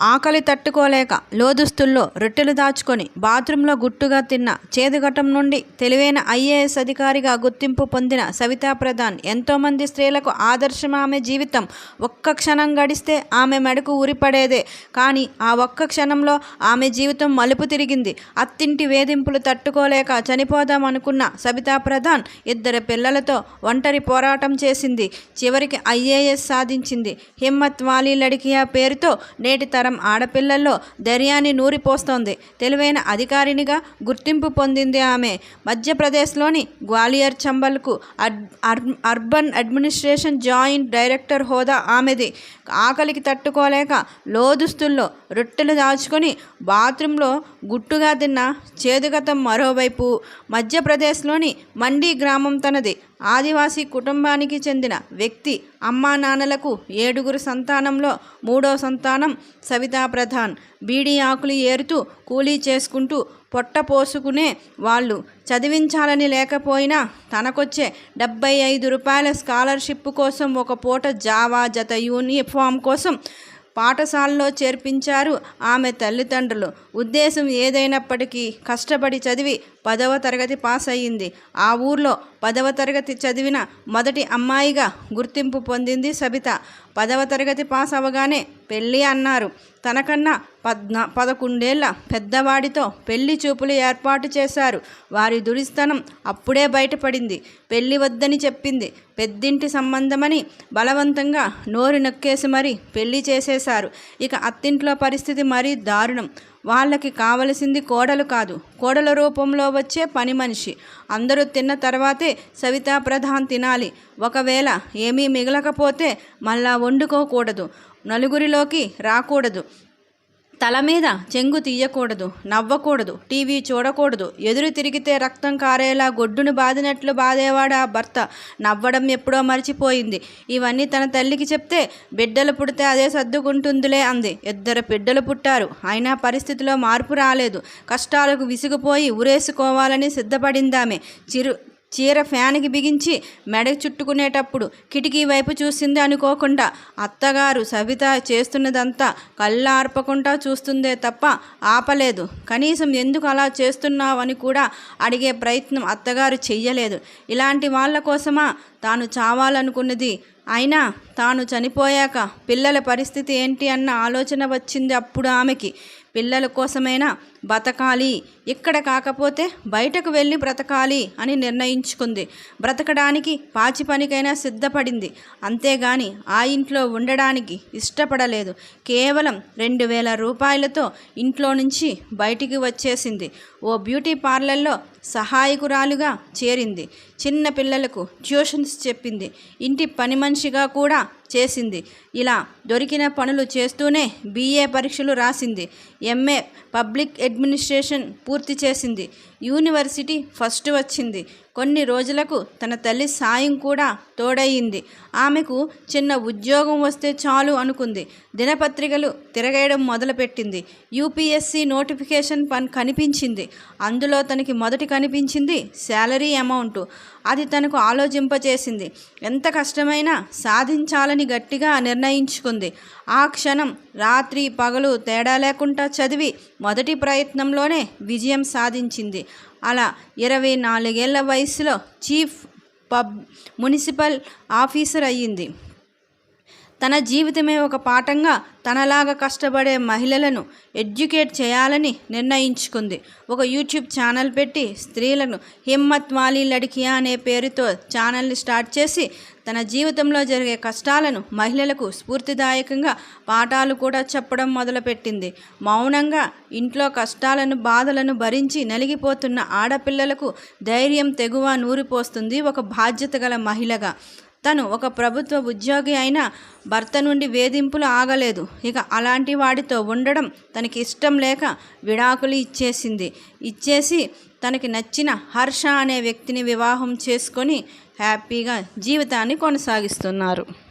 ఆకలి తట్టుకోలేక లోదుస్తుల్లో రొట్టెలు దాచుకొని బాత్రూంలో గుట్టుగా తిన్న చేదుఘటం నుండి తెలివైన ఐఏఎస్ అధికారిగా గుర్తింపు పొందిన సవితా ప్రధాన్ ఎంతోమంది స్త్రీలకు ఆదర్శం ఆమె జీవితం. ఒక్క క్షణం గడిస్తే ఆమె మెడకు ఉరిపడేదే కానీ ఆ ఒక్క క్షణంలో ఆమె జీవితం మలుపు తిరిగింది. అత్తింటి వేధింపులు తట్టుకోలేక చనిపోదాం అనుకున్న సబితా ప్రధాన్ ఇద్దరు పిల్లలతో ఒంటరి పోరాటం చేసింది. చివరికి ఐఏఎస్ సాధించింది. హిమ్మత్ వాలీ లడికియా పేరుతో నేటి తర ఆడపిల్లల్లో ధైర్యాన్ని నూరిపోస్తోంది. తెలివైన అధికారినిగా గుర్తింపు పొందింది ఆమె. మధ్యప్రదేశ్లోని Gwalior చంబల్కు ur- urban administration joint director హోదా ఆమెది. ఆకలికి తట్టుకోలేక లోదుస్తుల్లో రొట్టెలు దాచుకొని బాత్రూంలో గుట్టుగా తిన్న చేదుగతం మరోవైపు మధ్యప్రదేశ్లోని మండీ గ్రామం తనది. ఆదివాసీ కుటుంబానికి చెందిన వ్యక్తి అమ్మా నాన్నలకు ఏడుగురు సంతానంలో మూడో సంతానం సవితా ప్రధాన్. బీడీ ఆకులు ఏరుతూ కూలీ చేసుకుంటూ పొట్ట పోసుకునే వాళ్ళు. చదివించాలని లేకపోయినా తనకొచ్చే డెబ్బై ఐదు రూపాయల స్కాలర్షిప్ కోసం ఒక పూట జావా జత యూనిఫామ్ కోసం పాఠశాలలో చేర్పించారు ఆమె తల్లిదండ్రులు. ఉద్దేశం ఏదైనప్పటికీ కష్టపడి చదివి పదవ తరగతి పాస్ అయ్యింది ఆ ఊర్లో పదవ తరగతి చదివిన మొదటి అమ్మాయిగా గుర్తింపు పొందింది సబిత. పదవ తరగతి పాస్ అవగానే పెళ్ళి అన్నారు. తనకన్నా పద్నా పదకొండేళ్ళ పెద్దవాడితో పెళ్ళి చూపులు ఏర్పాటు చేశారు. వారి దురిస్తనం అప్పుడే బయటపడింది. పెళ్ళి వద్దని చెప్పింది. పెద్దింటి సంబంధమని బలవంతంగా నోరు నొక్కేసి మరీ పెళ్ళి చేసేశారు. ఇక అత్తింట్లో పరిస్థితి మరీ దారుణం. వాళ్ళకి కావలసింది కోడలు కాదు. కోడల రూపంలో వచ్చే పని మనిషి. అందరూ తిన్న తర్వాతే సవితా ప్రధాన్ తినాలి. ఒకవేళ ఏమీ మిగలకపోతే మళ్ళా వండుకోకూడదు. నలుగురిలోకి రాకూడదు. తల మీద చెంగు తీయకూడదు నవ్వకూడదు టీవీ చూడకూడదు. ఎదురు తిరిగితే రక్తం కారేలా గొడ్డును బాదినట్లు బాధేవాడు ఆ భర్త. నవ్వడం ఎప్పుడో మర్చిపోయింది. ఇవన్నీ తన తల్లికి చెప్తే బిడ్డలు పుడితే అదే సర్దుకుంటుందిలే అంది. ఇద్దరు బిడ్డలు పుట్టారు. అయినా పరిస్థితిలో మార్పు రాలేదు. కష్టాలకు విసిగిపోయి ఉరేసుకోవాలని సిద్ధపడిందామె. చిరు చీర ఫ్యాన్కి బిగించి మెడ చుట్టుకునేటప్పుడు కిటికీ వైపు చూసింది అనుకోకుండా అత్తగారు సవిత చేస్తున్నదంతా కళ్ళార్పకుండా చూస్తుందే తప్ప ఆపలేదు. కనీసం ఎందుకు అలా చేస్తున్నావని కూడా అడిగే ప్రయత్నం అత్తగారు చెయ్యలేదు. ఇలాంటి వాళ్ళ కోసమా తాను చావాలనుకున్నది? అయినా తాను చనిపోయాక పిల్లల పరిస్థితి ఏంటి అన్న ఆలోచన వచ్చింది అప్పుడు ఆమెకి. పిల్లల కోసమైనా బతకాలి ఇక్కడ కాకపోతే బయటకు వెళ్ళి బ్రతకాలి అని నిర్ణయించుకుంది. బ్రతకడానికి పాచి పనికైనా సిద్ధపడింది. అంతేగాని ఆ ఇంట్లో ఉండడానికి ఇష్టపడలేదు. కేవలం రెండు వేల రూపాయలతో ఇంట్లో నుంచి బయటికి వచ్చేసింది. ఓ బ్యూటీ పార్లర్లో సహాయకురాలుగా చేరింది. చిన్న పిల్లలకు ట్యూషన్స్ చెప్పింది. ఇంటి పని మనిషిగా కూడా చేసింది. ఇలా దొరికిన పనులు చేస్తూనే బీఏ పరీక్షలు రాసింది. ఎంఏ పబ్లిక్ అడ్మినిస్ట్రేషన్ పూర్తి చేసింది. యూనివర్సిటీ ఫస్ట్ వచ్చింది. కొన్ని రోజులకు తన తల్లి సాయం కూడా తోడయింది. ఆమెకు చిన్న ఉద్యోగం వస్తే చాలు అనుకుంది. దినపత్రికలు తిరగేయడం మొదలుపెట్టింది. యూపీఎస్సీ నోటిఫికేషన్ పన్ కనిపించింది. అందులో తనకి మొదటి కనిపించింది శాలరీ అమౌంట్. అది తనకు ఆలోచింపచేసింది ఎంత కష్టమైనా సాధించాలని గట్టిగా నిర్ణయించుకుంది. ఆ క్షణం రాత్రి పగలు తేడా లేకుండా చదివి మొదటి ప్రయత్నంలోనే విజయం సాధించింది. అలా ఇరవై నాలుగేళ్ళ వయసులో చీఫ్ పబ్ మున్సిపల్ ఆఫీసర్ అయ్యింది. తన జీవితమే ఒక పాఠంగా తనలాగా కష్టపడే మహిళలను ఎడ్యుకేట్ చేయాలని నిర్ణయించుకుంది. ఒక యూట్యూబ్ ఛానల్ పెట్టి స్త్రీలను హిమ్మత్ వాలీ లడికియా అనే పేరుతో ఛానల్ని స్టార్ట్ చేసి తన జీవితంలో జరిగే కష్టాలను మహిళలకు స్ఫూర్తిదాయకంగా పాఠాలు కూడా చెప్పడం మొదలుపెట్టింది. మౌనంగా ఇంట్లో కష్టాలను బాధలను భరించి నలిగిపోతున్న ఆడపిల్లలకు ధైర్యం తెగువ నూరిపోస్తుంది ఒక బాధ్యత గల మహిళగా. తను ఒక ప్రభుత్వ ఉద్యోగి అయినా భర్త నుండి వేధింపులు ఆగలేదు. ఇక అలాంటి వాడితో ఉండడం తనకి ఇష్టం లేక విడాకులు ఇచ్చేసింది. ఇచ్చేసి తనకి నచ్చిన హర్ష అనే వ్యక్తిని వివాహం చేసుకొని హ్యాపీగా జీవితాన్ని కొనసాగిస్తున్నారు.